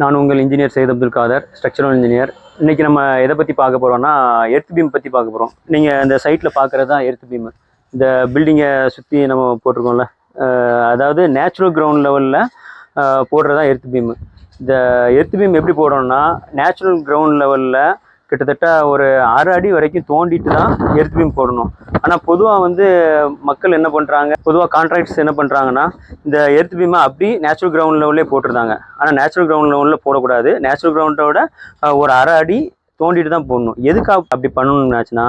நான் உங்கள் engineer Syed Abdul Khader structural engineer இன்றைக்கி நம்ம எதை பற்றி பார்க்க போகிறோம்னா எர்த் பீம் பற்றி பார்க்க போகிறோம் நீங்கள் இந்த சைட்டில் பார்க்குறது தான் எர்த் பீம் இந்த பில்டிங்கை சுற்றி நம்ம போட்டிருக்கோம்ல. அதாவது நேச்சுரல் கிரவுண்ட் லெவலில் போடுறது தான் எர்த் பீம் இந்த எர்த் பீம் எப்படி போடுறோம்னா நேச்சுரல் கிரவுண்ட் லெவலில் கிட்டத்தட்ட ஒரு அரை அடி வரைக்கும் தோண்டிட்டு தான் எர்த் பீம் போடணும். ஆனால் பொதுவாக வந்து மக்கள் என்ன பண்ணுறாங்க பொதுவாக கான்ட்ராக்ட்ஸ் என்ன பண்ணுறாங்கன்னா இந்த எர்த் பீமை அப்படி நேச்சுரல் கிரவுண்ட் லெவல்லே போட்டிருந்தாங்க. ஆனால் நேச்சுரல் கிரவுண்ட் லெவலில் போடக்கூடாது. நேச்சுரல் கிரவுண்டோட ஒரு அரை அடி தோண்டிட்டு தான் போடணும். எதுக்காக அப்படி பண்ணணும்னாச்சுன்னா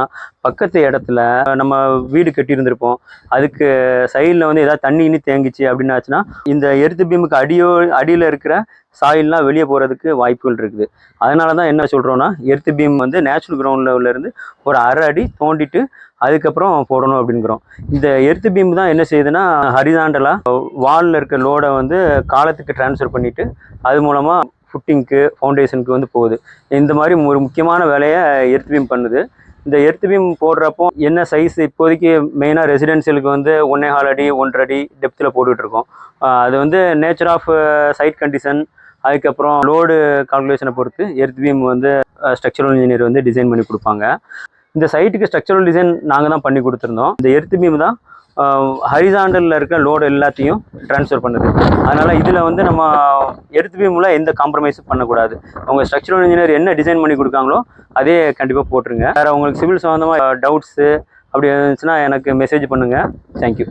பக்கத்து இடத்துல நம்ம வீடு கட்டியிருந்திருப்போம். அதுக்கு சைடில் வந்து ஏதாவது தண்ணி இன்னி தேங்கிச்சு அப்படின்னாச்சுன்னா இந்த எருத்து பீமுக்கு அடியோ அடியில் இருக்கிற சாயில்லாம் வெளியே போகிறதுக்கு வாய்ப்புகள் இருக்குது. அதனால தான் என்ன சொல்கிறோன்னா எர்த்து பீம் வந்து நேச்சுரல் கிரவுண்டில் இருந்து ஒரு அரை அடி தோண்டிட்டு அதுக்கப்புறம் போடணும் அப்படிங்கிறோம். இந்த எர்த்து பீம் தான் என்ன செய்யுதுன்னா ஹரிதாண்டலாக வாலில் இருக்க லோடை வந்து காலத்துக்கு ட்ரான்ஸ்ஃபர் பண்ணிவிட்டு அது மூலமாக ஃபுட்டிங்க்கு ஃபவுண்டேஷனுக்கு வந்து போகுது. இந்த மாதிரி ஒரு முக்கியமான வேலையை எர்த் பீம் பண்ணுது. இந்த எர்த் பீம் போடுறப்போ என்ன சைஸ் இப்போதைக்கு மெயினாக ரெசிடென்சியலுக்கு வந்து ஒன்றே கால் அடி ஒன்றரை அடி டெப்த்தில் போட்டுட்ருக்கோம் அது வந்து நேச்சர் ஆஃப் சைட் கண்டிஷன் அதுக்கப்புறம் லோடு கால்குலேஷனை பொறுத்து எர்த் பீம் வந்து ஸ்ட்ரக்சரல் இன்ஜினியர் வந்து டிசைன் பண்ணி கொடுப்பாங்க. இந்த சைட்டுக்கு ஸ்ட்ரக்சரல் டிசைன் நாங்கள் தான் பண்ணி கொடுத்துருந்தோம். இந்த எர்த் பீம் தான் ஹரிசாண்டலில் இருக்க லோடு எல்லாத்தையும் ட்ரான்ஸ்ஃபர் பண்ணுது. அதனால் இதில் வந்து நம்ம எர்த் பீமில் எந்த காம்ப்ரமைஸும் பண்ணக்கூடாது. அவங்க ஸ்ட்ரக்சரல் இன்ஜினியர் என்ன டிசைன் பண்ணி கொடுக்காங்களோ அதே கண்டிப்பாக போட்டுருங்க. வேறு உங்களுக்கு சிவில் சம்மந்தமாக டவுட்ஸு அப்படி இருந்துச்சுன்னா எனக்கு மெசேஜ் பண்ணுங்கள் தேங்க்யூ